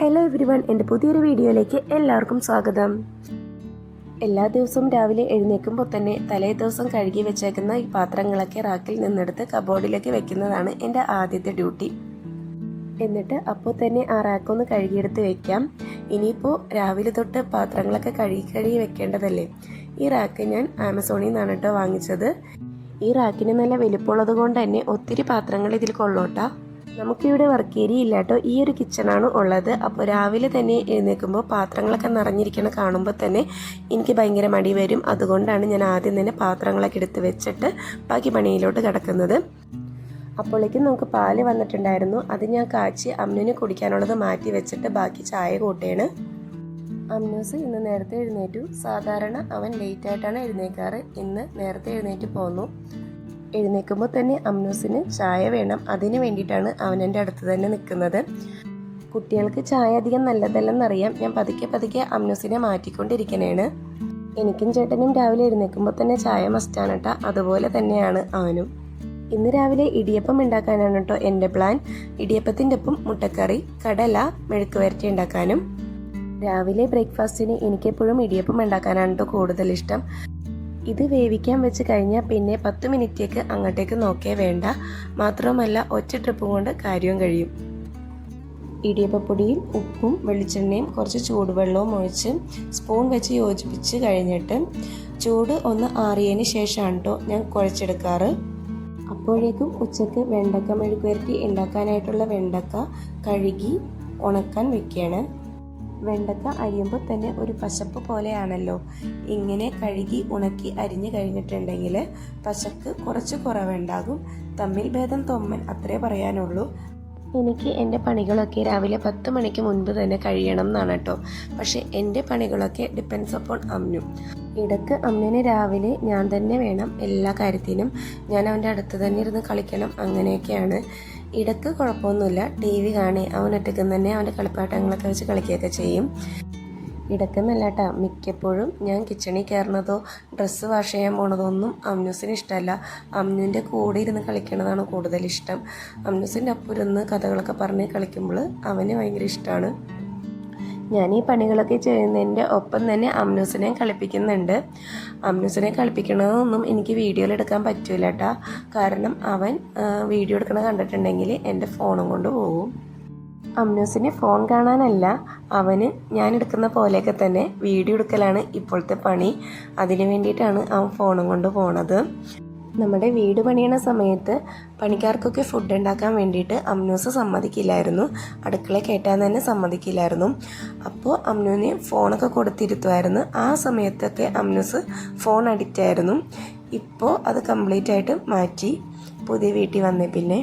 Hello every one എന്റെ പുതിയൊരു വീഡിയോയിലേക്ക് എല്ലാവർക്കും സ്വാഗതം. എല്ലാ ദിവസവും രാവിലെ എഴുന്നേൽക്കുമ്പോൾ തന്നെ തലേ ദിവസം കഴുകി വെച്ചേക്കുന്ന ഈ പാത്രങ്ങളൊക്കെ റാക്കിൽ നിന്നെടുത്ത് കബോർഡിലേക്ക് വെക്കുന്നതാണ് എന്റെ ആദ്യത്തെ ഡ്യൂട്ടി എന്നിട്ട് അപ്പോൾ തന്നെ ആ റാക്കൊന്ന് കഴുകിയെടുത്ത് വെക്കാം. ഇനിയിപ്പോൾ രാവിലെ തൊട്ട് പാത്രങ്ങളൊക്കെ കഴുകി കഴുകി വെക്കേണ്ടതല്ലേ? ഈ റാക്ക് ഞാൻ ആമസോണിൽ നിന്നാണ് കേട്ടോ വാങ്ങിച്ചത്. ഈ റാക്കിന് നല്ല വലിപ്പമുള്ളത് കൊണ്ട് തന്നെ ഒത്തിരി പാത്രങ്ങൾ ഇതിൽ കൊള്ളോട്ടാ. നമുക്കിവിടെ വർക്ക് ഏരിയ ഇല്ല കേട്ടോ. ഈ ഒരു കിച്ചണാണ് ഉള്ളത്. അപ്പോൾ രാവിലെ തന്നെ എഴുന്നേൽക്കുമ്പോൾ പാത്രങ്ങളൊക്കെ നിറഞ്ഞിരിക്കണ കാണുമ്പോൾ തന്നെ എനിക്ക് ഭയങ്കര മടി വരും. അതുകൊണ്ടാണ് ഞാൻ ആദ്യം തന്നെ പാത്രങ്ങളൊക്കെ എടുത്ത് വെച്ചിട്ട് ബാക്കി പണിയിലോട്ട് കിടക്കുന്നത്. അപ്പോഴേക്കും നമുക്ക് പാൽ വന്നിട്ടുണ്ടായിരുന്നു. അത് ഞാൻ കാച്ചി അമ്മുവിന് കുടിക്കാനുള്ളത് മാറ്റി വെച്ചിട്ട് ബാക്കി ചായ കൂട്ടുകയാണ് അമ്നൂസ് ഇന്ന് നേരത്തെ എഴുന്നേറ്റു. സാധാരണ അവൻ ലേറ്റായിട്ടാണ് എഴുന്നേക്കാറ്. ഇന്ന് നേരത്തെ എഴുന്നേറ്റ് പോന്നു. എഴുന്നേൽക്കുമ്പോൾ തന്നെ അമ്നൂസിന് ചായ വേണം. അതിന് വേണ്ടിയിട്ടാണ് അവൻ എന്റെ അടുത്ത് തന്നെ നിൽക്കുന്നത്. കുട്ടികൾക്ക് ചായ അധികം നല്ലതല്ലെന്നറിയാം. ഞാൻ പതുക്കെ പതുക്കെ അമ്നൂസിനെ മാറ്റിക്കൊണ്ടിരിക്കണേണ്. എനിക്കും ചേട്ടനും രാവിലെ എഴുന്നേൽക്കുമ്പോൾ തന്നെ ചായ മസ്റ്റാണ് കേട്ടോ അതുപോലെ തന്നെയാണ് അവനും. ഇന്ന് രാവിലെ ഇടിയപ്പം ഉണ്ടാക്കാനാണ് കേട്ടോ എന്റെ പ്ലാൻ ഇടിയപ്പത്തിന്റെ ഒപ്പം മുട്ടക്കറി കടല മെഴുക്ക് വരട്ടി ഉണ്ടാക്കാനും. രാവിലെ ബ്രേക്ക്ഫാസ്റ്റിന് എനിക്കെപ്പോഴും ഇടിയപ്പം ഉണ്ടാക്കാനാണ് കേട്ടോ കൂടുതൽ ഇഷ്ടം. ഇത് വേവിക്കാൻ വെച്ച് കഴിഞ്ഞാൽ പിന്നെ പത്ത് മിനിറ്റേക്ക് അങ്ങോട്ടേക്ക് നോക്കേ വേണ്ട. മാത്രവുമല്ല ഒറ്റ ട്രിപ്പ് കൊണ്ട് കാര്യവും കഴിയും. ഇടിയപ്പപ്പൊടിയിൽ ഉപ്പും വെളിച്ചെണ്ണയും കുറച്ച് ചൂടുവെള്ളവും ഒഴിച്ച് സ്പൂൺ വെച്ച് യോജിപ്പിച്ച് കഴിഞ്ഞിട്ട് ചൂട് ഒന്ന് ആറിയതിന് ശേഷമാണ് കേട്ടോ ഞാൻ കുഴച്ചെടുക്കാറ്. അപ്പോഴേക്കും ഉച്ചയ്ക്ക് വെണ്ടക്ക മെഴുക്കുവരട്ടി ഉണ്ടാക്കാനായിട്ടുള്ള വെണ്ടക്ക കഴുകി ഉണക്കാൻ വെക്കുകയാണ് വെണ്ടക്ക അരിയുമ്പോൾ തന്നെ ഒരു പശപ്പ് പോലെയാണല്ലോ. ഇങ്ങനെ കഴുകി ഉണക്കി അരിഞ്ഞു കഴിഞ്ഞിട്ടുണ്ടെങ്കിൽ പശക്ക് കുറച്ച് കുറവുണ്ടാകും. തമ്മിൽ ഭേദം തൊമ്മൻ അത്രേ പറയാനുള്ളൂ. എനിക്ക് എന്റെ പണികളൊക്കെ രാവിലെ പത്ത് മണിക്ക് മുൻപ് തന്നെ കഴിയണം എന്നാണ് കേട്ടോ. പക്ഷേ എന്റെ പണികളൊക്കെ ഡിപ്പെൻസ് അപ്പോൺ അമ്നു ഇടയ്ക്ക് അമ്മിന് രാവിലെ ഞാൻ തന്നെ വേണം എല്ലാ കാര്യത്തിനും. ഞാൻ അവന്റെ അടുത്ത് തന്നെ ഇരുന്ന് കളിക്കണം അങ്ങനെയൊക്കെയാണ്. ഇടയ്ക്ക് കുഴപ്പമൊന്നുമില്ല. ടി വി കാണി അവൻ ഒറ്റയ്ക്ക് തന്നെ അവന്റെ കളിപ്പാട്ടങ്ങളൊക്കെ വെച്ച് കളിക്കുകയൊക്കെ ചെയ്യും. ഇടക്കെന്നല്ല കേട്ടാ മിക്കപ്പോഴും ഞാൻ കിച്ചണിൽ കയറുന്നതോ ഡ്രസ്സ് വാഷ് ചെയ്യാൻ പോണതോ ഒന്നും അമ്നൂസിന് ഇഷ്ടമല്ല. അമ്നുവിന്റെ കൂടെ ഇരുന്ന് കളിക്കണതാണ് കൂടുതൽ ഇഷ്ടം. അമ്നൂസിന്റെ ഒപ്പം കഥകളൊക്കെ പറഞ്ഞ് കളിക്കുമ്പോൾ അവന് ഭയങ്കര ഇഷ്ടമാണ്. ഞാൻ ഈ പണികളൊക്കെ ചെയ്യുന്നതിന്റെ ഒപ്പം തന്നെ അമ്നൂസിനെ കളിപ്പിക്കുന്നുണ്ട്. അമ്നൂസിനെ കളിപ്പിക്കണതൊന്നും എനിക്ക് വീഡിയോയിൽ എടുക്കാൻ പറ്റൂല കേട്ടാ കാരണം അവൻ വീഡിയോ എടുക്കണ കണ്ടിട്ടുണ്ടെങ്കിൽ എന്റെ ഫോണും കൊണ്ട് പോകും. അമ്നൂസിന് ഫോൺ കാണാനല്ല അവന് ഞാൻ എടുക്കുന്ന പോലെയൊക്കെ തന്നെ വീഡിയോ എടുക്കലാണ് ഇപ്പോഴത്തെ പണി. അതിനു വേണ്ടിയിട്ടാണ് അവൻ ഫോണും കൊണ്ട് പോണത്. നമ്മുടെ വീട് പണിയണ സമയത്ത് പണിക്കാർക്കൊക്കെ ഫുഡ് ഉണ്ടാക്കാൻ വേണ്ടിയിട്ട് അമ്നൂസ് സമ്മതിക്കില്ലായിരുന്നു. അടുക്കള കയറ്റാൻ തന്നെ സമ്മതിക്കില്ലായിരുന്നു. അപ്പോൾ അമ്നുവിന് ഫോണൊക്കെ കൊടുത്തിരുത്തുമായിരുന്നു ആ സമയത്തൊക്കെ അമ്നൂസ് ഫോൺ അഡിക്റ്റ് ആയിരുന്നു. ഇപ്പോൾ അത് കംപ്ലീറ്റ് ആയിട്ട് മാറ്റി പുതിയ വീട്ടിൽ വന്നേ പിന്നെ.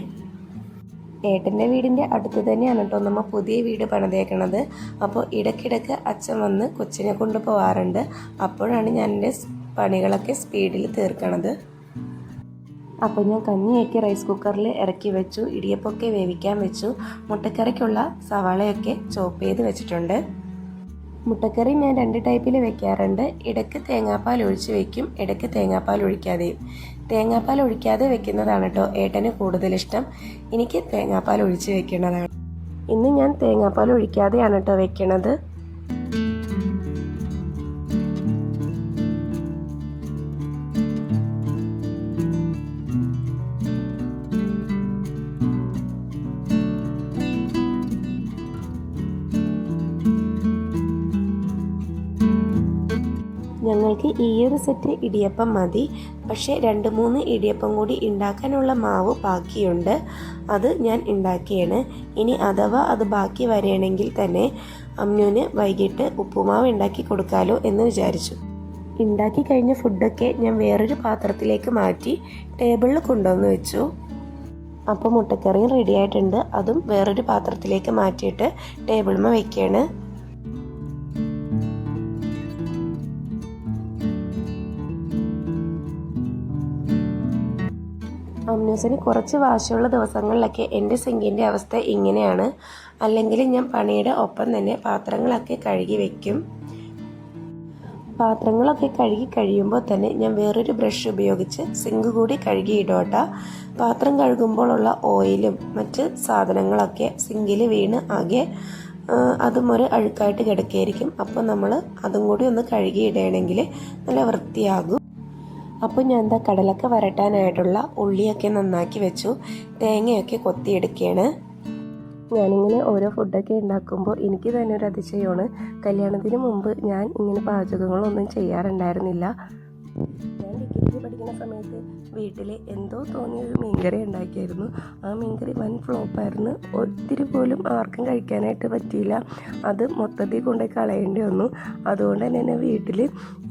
ഏട്ടന്റെ വീടിന്റെ അടുത്ത് തന്നെയാണ് കേട്ടോ നമ്മൾ പുതിയ വീട് പണിതേക്കണത്. അപ്പോൾ ഇടയ്ക്കിടയ്ക്ക് അച്ഛൻ വന്ന് കൊച്ചിനെ കൊണ്ട് പോവാറുണ്ട്. അപ്പോഴാണ് ഞാൻ എന്റെ പണികളൊക്കെ സ്പീഡിൽ തീർക്കണത്. അപ്പോൾ ഞാൻ കഞ്ഞിയൊക്കെ റൈസ് കുക്കറിൽ ഇറക്കി വെച്ചു ഇടിയപ്പമൊക്കെ വേവിക്കാൻ വെച്ചു. മുട്ടക്കറിക്കുള്ള സവാളയൊക്കെ ചോപ്പ് ചെയ്ത് വെച്ചിട്ടുണ്ട്. മുട്ടക്കറി ഞാൻ രണ്ട് ടൈപ്പിൽ വെക്കാറുണ്ട്. ഇടയ്ക്ക് തേങ്ങാപ്പാൽ ഒഴിച്ച് വെക്കും ഇടയ്ക്ക് തേങ്ങാപ്പാൽ ഒഴിക്കാതെയും തേങ്ങാപ്പാൽ ഒഴിക്കാതെ വെക്കുന്നതാണ് കേട്ടോ ഏട്ടന് കൂടുതൽ ഇഷ്ടം. എനിക്ക് തേങ്ങാപ്പാൽ ഒഴിച്ച് വെക്കേണ്ടതാണ്. ഇന്ന് ഞാൻ തേങ്ങാപ്പാൽ ഒഴിക്കാതെയാണ് കേട്ടോ വെക്കണത്. ഒരു സെറ്റ് ഇടിയപ്പം മതി. പക്ഷേ രണ്ട് മൂന്ന് ഇടിയപ്പം കൂടി ഉണ്ടാക്കാനുള്ള മാവ് ബാക്കിയുണ്ട്. അത് ഞാൻ ഉണ്ടാക്കിയാണ്. ഇനി അഥവാ അത് ബാക്കി വരികയാണെങ്കിൽ തന്നെ അമ്മുവിന് വൈകിട്ട് ഉപ്പുമാവ് ഉണ്ടാക്കി കൊടുക്കാലോ എന്ന് വിചാരിച്ചു. ഉണ്ടാക്കി കഴിഞ്ഞ ഫുഡൊക്കെ ഞാൻ വേറൊരു പാത്രത്തിലേക്ക് മാറ്റി ടേബിളിൽ കൊണ്ടുവന്ന് വെച്ചു. അപ്പോൾ മുട്ടക്കറിയും റെഡി ആയിട്ടുണ്ട്. അതും വേറൊരു പാത്രത്തിലേക്ക് മാറ്റിയിട്ട് ടേബിളിൽ വെക്കുകയാണ്. അമ്നൂസിന് കുറച്ച് വാശിയുള്ള ദിവസങ്ങളിലൊക്കെ എന്റെ സിങ്കിന്റെ അവസ്ഥ ഇങ്ങനെയാണ്. അല്ലെങ്കിൽ ഞാൻ പണിയുടെ ഒപ്പം തന്നെ പാത്രങ്ങളൊക്കെ കഴുകി വയ്ക്കും പാത്രങ്ങളൊക്കെ കഴുകി കഴിയുമ്പോൾ തന്നെ ഞാൻ വേറൊരു ബ്രഷ് ഉപയോഗിച്ച് സിങ്ക് കൂടി കഴുകി പാത്രം കഴുകുമ്പോഴുള്ള ഓയിലും മറ്റ് സാധനങ്ങളൊക്കെ സിങ്കിൽ വീണ് ആകെ അതും ഒരു അഴുക്കായിട്ട് കിടക്കുകയായിരിക്കും അപ്പോൾ നമ്മൾ അതും കൂടി ഒന്ന് കഴുകിയിടണമെങ്കിൽ നല്ല വൃത്തിയാകും. അപ്പോൾ ഞാൻ എന്താ കടലക്ക വരട്ടാനായിട്ടുള്ള ഉള്ളിയൊക്കെ നന്നാക്കി വെച്ചു. തേങ്ങയൊക്കെ കൊത്തിയെടുക്കുകയാണ് ഞാനിങ്ങനെ ഓരോ ഫുഡൊക്കെ ഉണ്ടാക്കുമ്പോൾ എനിക്ക് തന്നെ ഒരു അതിശയമാണ്. കല്യാണത്തിന് മുമ്പ് ഞാൻ ഇങ്ങനെ പാചകങ്ങളൊന്നും ചെയ്യാറുണ്ടായിരുന്നില്ല. ഞാൻ ഡിഗ്രിക്ക് പഠിക്കുന്ന സമയത്ത് വീട്ടിൽ എന്തോ തോന്നിയ ഒരു മീൻകറി ഉണ്ടാക്കിയായിരുന്നു. ആ മീൻകറി വൻ ഫ്ലോപ്പായിരുന്നു ഒത്തിരി പോലും ആർക്കും കഴിക്കാനായിട്ട് പറ്റിയില്ല. അത് മൊത്തത്തിൽ കൊണ്ടുപോയി കളയേണ്ടി വന്നു. അതുകൊണ്ട് തന്നെ എന്നെ വീട്ടിൽ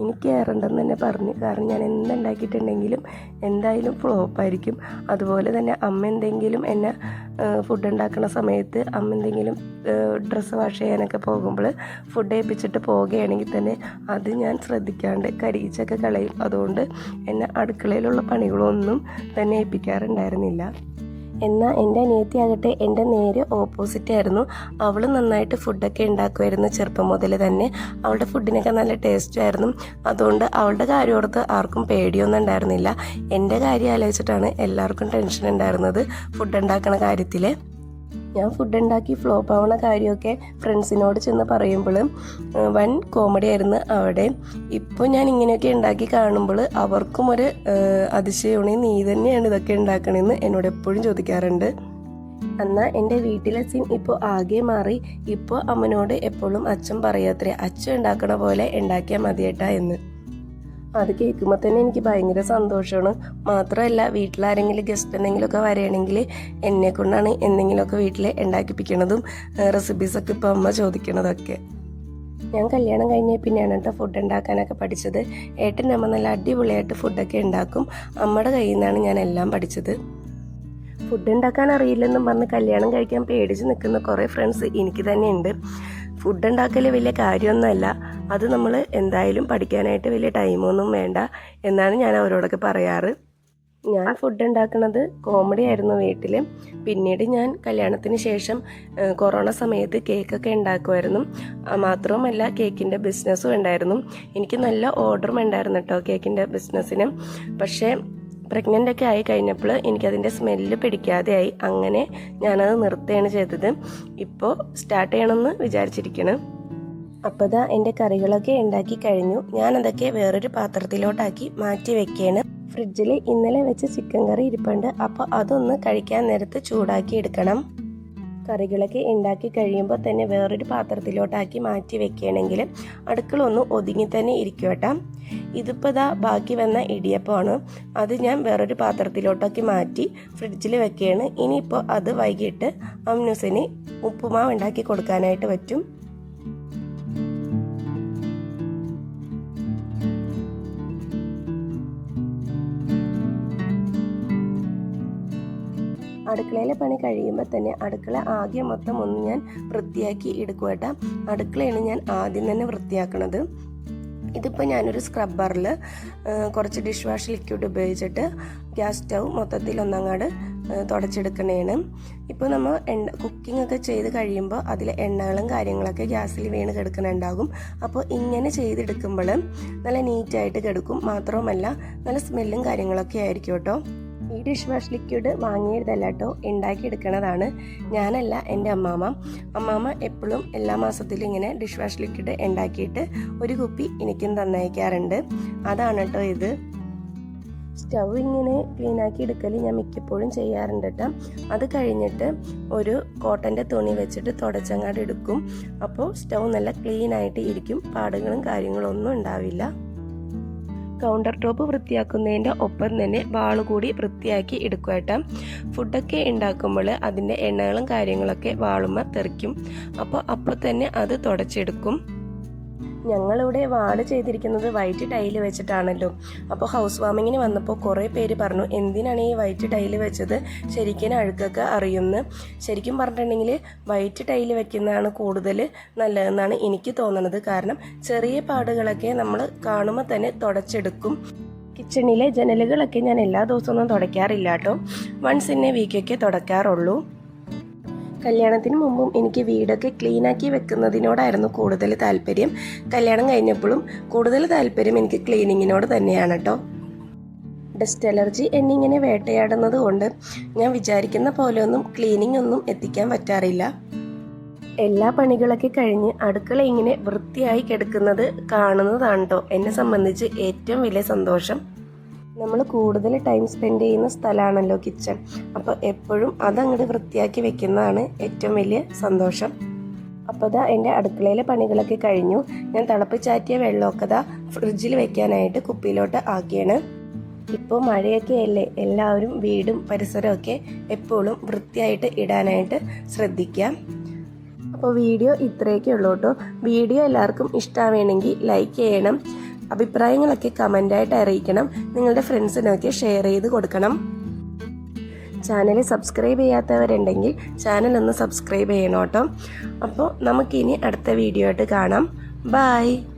എനിക്ക് കയറണ്ടെന്ന് തന്നെ പറഞ്ഞു. കാരണം ഞാൻ എന്തുണ്ടാക്കിയിട്ടുണ്ടെങ്കിലും എന്തായാലും ഫ്ലോപ്പായിരിക്കും അതുപോലെ തന്നെ അമ്മ എന്തെങ്കിലും എന്നെ ഫുഡ് ഉണ്ടാക്കുന്ന സമയത്ത് അമ്മ എന്തെങ്കിലും ഡ്രസ്സ് വാഷ് ചെയ്യാനൊക്കെ പോകുമ്പോൾ ഫുഡ് ഏൽപ്പിച്ചിട്ട് പോവുകയാണെങ്കിൽ തന്നെ അത് ഞാൻ ശ്രദ്ധിക്കാണ്ട് കരിയിച്ചൊക്കെ കളയും. അതുകൊണ്ട് എന്നെ അടുക്കളയിലുള്ള പണികളൊന്നും തന്നെ ഏൽപ്പിക്കാറുണ്ടായിരുന്നില്ല. എന്നാൽ എന്റെ അനിയത്തി ആകട്ടെ എന്റെ നേരെ ഓപ്പോസിറ്റ് ആയിരുന്നു. അവൾ നന്നായിട്ട് ഫുഡൊക്കെ ഉണ്ടാക്കുമായിരുന്നു ചെറുപ്പം മുതൽ തന്നെ. അവളുടെ ഫുഡിനൊക്കെ നല്ല ടേസ്റ്റ് ആയിരുന്നു. അതുകൊണ്ട് അവളുടെ കാര്യം ഓർത്ത് ആർക്കും പേടിയൊന്നും ഉണ്ടായിരുന്നില്ല. എന്റെ കാര്യം ആലോചിച്ചിട്ടാണ് എല്ലാവർക്കും ടെൻഷൻ ഉണ്ടായിരുന്നത് ഫുഡ് ഉണ്ടാക്കുന്ന കാര്യത്തിൽ ഞാൻ ഫുഡ് ഉണ്ടാക്കി ഫ്ലോപ്പ് ആവണ കാര്യമൊക്കെ ഫ്രണ്ട്സിനോട് ചെന്ന് പറയുമ്പോൾ വൻ കോമഡി ആയിരുന്നു അവിടെ. ഇപ്പോൾ ഞാൻ ഇങ്ങനെയൊക്കെ ഉണ്ടാക്കി കാണുമ്പോൾ അവർക്കും ഒരു അതിശയമാണ് നീ തന്നെയാണ് ഇതൊക്കെ ഉണ്ടാക്കണമെന്ന് എന്നോട് എപ്പോഴും ചോദിക്കാറുണ്ട്. എന്നാൽ എന്റെ വീട്ടിലെ സീൻ ഇപ്പോൾ ആകെ മാറി. ഇപ്പോൾ അമ്മനോട് എപ്പോഴും അച്ഛൻ പറയാത്രേ അച്ഛൻ ഉണ്ടാക്കണ പോലെ ഉണ്ടാക്കിയാൽ മതിയേട്ടാ എന്ന്. അത് കേൾക്കുമ്പോൾ തന്നെ എനിക്ക് ഭയങ്കര സന്തോഷമാണ്. മാത്രമല്ല വീട്ടിലാരെങ്കിലും ഗസ്റ്റ് എന്തെങ്കിലുമൊക്കെ വരികയാണെങ്കിൽ എന്നെ കൊണ്ടാണ് എന്തെങ്കിലുമൊക്കെ വീട്ടിൽ ഉണ്ടാക്കിപ്പിക്കണതും റെസിപ്പീസൊക്കെ ഇപ്പോൾ അമ്മ ചോദിക്കണതൊക്കെ. ഞാൻ കല്യാണം കഴിഞ്ഞ പിന്നെയാണ് കേട്ടോ ഫുഡ് ഉണ്ടാക്കാനൊക്കെ പഠിച്ചത്. ഏട്ടൻ അമ്മ നല്ല അടിപൊളിയായിട്ട് ഫുഡൊക്കെ ഉണ്ടാക്കും. അമ്മയുടെ കയ്യിൽ നിന്നാണ് ഞാൻ എല്ലാം പഠിച്ചത്. ഫുഡ് ഉണ്ടാക്കാൻ അറിയില്ലെന്നും പറഞ്ഞ് കല്യാണം കഴിക്കാൻ പേടിച്ച് നിൽക്കുന്ന കുറേ ഫ്രണ്ട്സ് എനിക്ക് തന്നെ ഉണ്ട് ഫുഡ് ഉണ്ടാക്കൽ വലിയ കാര്യമൊന്നുമല്ല. അത് നമ്മൾ എന്തായാലും പഠിക്കാനായിട്ട് വലിയ ടൈമൊന്നും വേണ്ട എന്നാണ് ഞാൻ അവരോടൊക്കെ പറയാറ്. ഞാൻ ഫുഡ് ഉണ്ടാക്കുന്നത് കോമഡി ആയിരുന്നു വീട്ടിൽ പിന്നീട് ഞാൻ കല്യാണത്തിന് ശേഷം കൊറോണ സമയത്ത് കേക്കൊക്കെ ഉണ്ടാക്കുമായിരുന്നു. മാത്രവുമല്ല കേക്കിന്റെ ബിസിനസ്സും ഉണ്ടായിരുന്നു. എനിക്ക് നല്ല ഓർഡറും ഉണ്ടായിരുന്നു കേട്ടോ കേക്കിന്റെ ബിസിനസ്സിന്. പക്ഷേ പ്രഗ്നന്റ് ഒക്കെ ആയി കഴിഞ്ഞപ്പോൾ എനിക്കതിന്റെ സ്മെല്ല് പിടിക്കാതെയായി അങ്ങനെ ഞാനത് നിർത്തുകയാണ് ചെയ്തത്. ഇപ്പോൾ സ്റ്റാർട്ട് ചെയ്യണമെന്ന് വിചാരിച്ചിരിക്കണം. അപ്പോൾ ഇതാ എന്റെ കറികളൊക്കെ ഉണ്ടാക്കി കഴിഞ്ഞു. ഞാനതൊക്കെ വേറൊരു പാത്രത്തിലോട്ടാക്കി മാറ്റി വെക്കുകയാണ്. ഫ്രിഡ്ജിൽ ഇന്നലെ വെച്ച ചിക്കൻ കറി ഇരിപ്പുണ്ട്. അപ്പോൾ അതൊന്ന് കഴിക്കാൻ നേരത്ത് ചൂടാക്കി എടുക്കണം. കറികളൊക്കെ ഉണ്ടാക്കി കഴിയുമ്പോൾ തന്നെ വേറൊരു പാത്രത്തിലോട്ടാക്കി മാറ്റി വെക്കുകയാണെങ്കിൽ അടുക്കള ഒന്ന് ഒതുങ്ങി തന്നെ ഇരിക്കും കേട്ടോ. ഇതിപ്പോൾ ഇതാ ബാക്കി വന്ന ഇടിയപ്പമാണ്. അത് ഞാൻ വേറൊരു പാത്രത്തിലോട്ടാക്കി മാറ്റി ഫ്രിഡ്ജിൽ വെക്കുകയാണ്. ഇനിയിപ്പോൾ അത് വൈകിട്ട് അമ്നൂസിന് ഉപ്പുമാവ് ഉണ്ടാക്കി കൊടുക്കാനായിട്ട് പറ്റും. അടുക്കളയിലെ പണി കഴിയുമ്പോൾ തന്നെ അടുക്കള ആകെ മൊത്തം ഒന്ന് ഞാൻ വൃത്തിയാക്കി എടുക്കുവേട്ടാ അടുക്കളയാണ് ഞാൻ ആദ്യം തന്നെ വൃത്തിയാക്കണത്. ഇതിപ്പോൾ ഞാനൊരു സ്ക്രബ്ബറിൽ കുറച്ച് ഡിഷ് വാഷ് ലിക്വിഡ് ഉപയോഗിച്ചിട്ട് ഗ്യാസ് സ്റ്റൗ മൊത്തത്തിൽ ഒന്നങ്ങാട് തുടച്ചെടുക്കണേണ്. ഇപ്പോൾ നമ്മൾ എണ്ണ കുക്കിംഗ് ഒക്കെ ചെയ്ത് കഴിയുമ്പോൾ അതിൽ എണ്ണകളും കാര്യങ്ങളൊക്കെ ഗ്യാസിൽ വീണ് കെടുക്കണുണ്ടാകും. അപ്പോൾ ഇങ്ങനെ ചെയ്തെടുക്കുമ്പോൾ നല്ല നീറ്റായിട്ട് കിടക്കും. മാത്രവുമല്ല നല്ല സ്മെല്ലും കാര്യങ്ങളൊക്കെ ആയിരിക്കും കേട്ടോ. ഈ ഡിഷ് വാഷ് ലിക്വിഡ് വാങ്ങിയതല്ല കേട്ടോ ഉണ്ടാക്കിയെടുക്കണതാണ്. ഞാനല്ല എന്റെ അമ്മാമ്മ അമ്മാമ്മ എപ്പോഴും എല്ലാ മാസത്തിലും ഇങ്ങനെ ഡിഷ് വാഷ് ലിക്വിഡ് ഉണ്ടാക്കിയിട്ട് ഒരു കുപ്പി എനിക്കും തന്നയക്കാറുണ്ട്. അതാണ് കേട്ടോ ഇത്. സ്റ്റൗ ഇങ്ങനെ ക്ലീൻ ആക്കി എടുക്കൽ ഞാൻ മിക്കപ്പോഴും ചെയ്യാറുണ്ട് കേട്ടോ അത് കഴിഞ്ഞിട്ട് ഒരു കോട്ടന്റെ തുണി വെച്ചിട്ട് തുടച്ചങ്ങാട് എടുക്കും. അപ്പോൾ സ്റ്റൗ നല്ല ക്ലീൻ ആയിട്ട് ഇരിക്കും. പാടുകളും കാര്യങ്ങളും ഒന്നും ഉണ്ടാവില്ല. കൗണ്ടർ ടോപ്പ് വൃത്തിയാക്കുന്നതിന്റെ ഒപ്പം തന്നെ വാൾ കൂടി വൃത്തിയാക്കി എടുക്കുക ഫുഡൊക്കെ ഉണ്ടാക്കുമ്പോൾ അതിന്റെ എണ്ണകളും കാര്യങ്ങളൊക്കെ വാളുമ്മ തെറിക്കും. അപ്പോൾ അപ്പോൾ തന്നെ അത് തുടച്ചെടുക്കും. ഞങ്ങളിവിടെ വാർഡ് ചെയ്തിരിക്കുന്നത് വൈറ്റ് ടൈൽ വെച്ചിട്ടാണല്ലോ. അപ്പോൾ ഹൗസ് വാമിങ്ങിന് വന്നപ്പോൾ കുറേ പേര് പറഞ്ഞു എന്തിനാണ് ഈ വൈറ്റ് ടൈൽ വെച്ചത്? ശരിക്കും അഴുക്കൊക്കെ അറിയുന്ന. ശരിക്കും പറഞ്ഞിട്ടുണ്ടെങ്കിൽ വൈറ്റ് ടൈൽ വെക്കുന്നതാണ് കൂടുതൽ നല്ലതെന്നാണ് എനിക്ക് തോന്നുന്നത് കാരണം ചെറിയ പാടുകളൊക്കെ നമ്മൾ കാണുമ്പോൾ തന്നെ തുടച്ചെടുക്കും. കിച്ചണിലെ ജനലുകളൊക്കെ ഞാൻ എല്ലാ ദിവസവും തുടയ്ക്കാറില്ല കേട്ടോ. വൺസ് ഇൻ എ വീക്കൊക്കെ തുടയ്ക്കാറുള്ളൂ. കല്യാണത്തിന് മുമ്പും എനിക്ക് വീടൊക്കെ ക്ലീനാക്കി വെക്കുന്നതിനോടായിരുന്നു കൂടുതൽ താല്പര്യം. കല്യാണം കഴിഞ്ഞപ്പോഴും കൂടുതൽ താല്പര്യം എനിക്ക് ക്ലീനിങ്ങിനോട് തന്നെയാണ് കേട്ടോ ഡസ്റ്റ് അലർജി എന്നിങ്ങനെ വേട്ടയാടുന്നത് കൊണ്ട് ഞാൻ വിചാരിക്കുന്ന പോലെയൊന്നും ക്ലീനിങ് ഒന്നും എത്തിക്കാൻ പറ്റാറില്ല. എല്ലാ പണികളൊക്കെ കഴിഞ്ഞ് അടുക്കള ഇങ്ങനെ വൃത്തിയായി കിടക്കുന്നത് കാണുന്നതാണ് കേട്ടോ എന്നെ സംബന്ധിച്ച് ഏറ്റവും വലിയ സന്തോഷം. നമ്മൾ കൂടുതൽ ടൈം സ്പെൻഡ് ചെയ്യുന്ന സ്ഥലമാണല്ലോ കിച്ചൺ അപ്പോൾ എപ്പോഴും അതങ്ങോട്ട് വൃത്തിയാക്കി വെക്കുന്നതാണ് ഏറ്റവും വലിയ സന്തോഷം. അപ്പോൾ ഇതാ എന്റെ അടുക്കളയിലെ പണികളൊക്കെ കഴിഞ്ഞു. ഞാൻ തിളപ്പിച്ചാറ്റിയ വെള്ളമൊക്കെ ഇതാ ഫ്രിഡ്ജിൽ വെക്കാനായിട്ട് കുപ്പിയിലോട്ട് ആക്കിയാണ്. ഇപ്പോൾ മഴയൊക്കെ അല്ലേ? എല്ലാവരും വീടും പരിസരമൊക്കെ എപ്പോഴും വൃത്തിയായിട്ട് ഇടാനായിട്ട് ശ്രദ്ധിക്കാം. അപ്പോൾ വീഡിയോ ഇത്രയൊക്കെ ഉള്ളൂ കേട്ടോ. വീഡിയോ എല്ലാവർക്കും ഇഷ്ടമാണെങ്കിൽ ലൈക്ക് ചെയ്യണം. അഭിപ്രായങ്ങളൊക്കെ കമന്റായിട്ട് അറിയിക്കണം. നിങ്ങളുടെ ഫ്രണ്ട്സിനൊക്കെ ഷെയർ ചെയ്ത് കൊടുക്കണം. ചാനൽ സബ്സ്ക്രൈബ് ചെയ്യാത്തവരുണ്ടെങ്കിൽ ചാനൽ ഒന്ന് സബ്സ്ക്രൈബ് ചെയ്യണം കേട്ടോ. അപ്പോൾ നമുക്കിനി അടുത്ത വീഡിയോ ആയിട്ട് കാണാം. ബായ്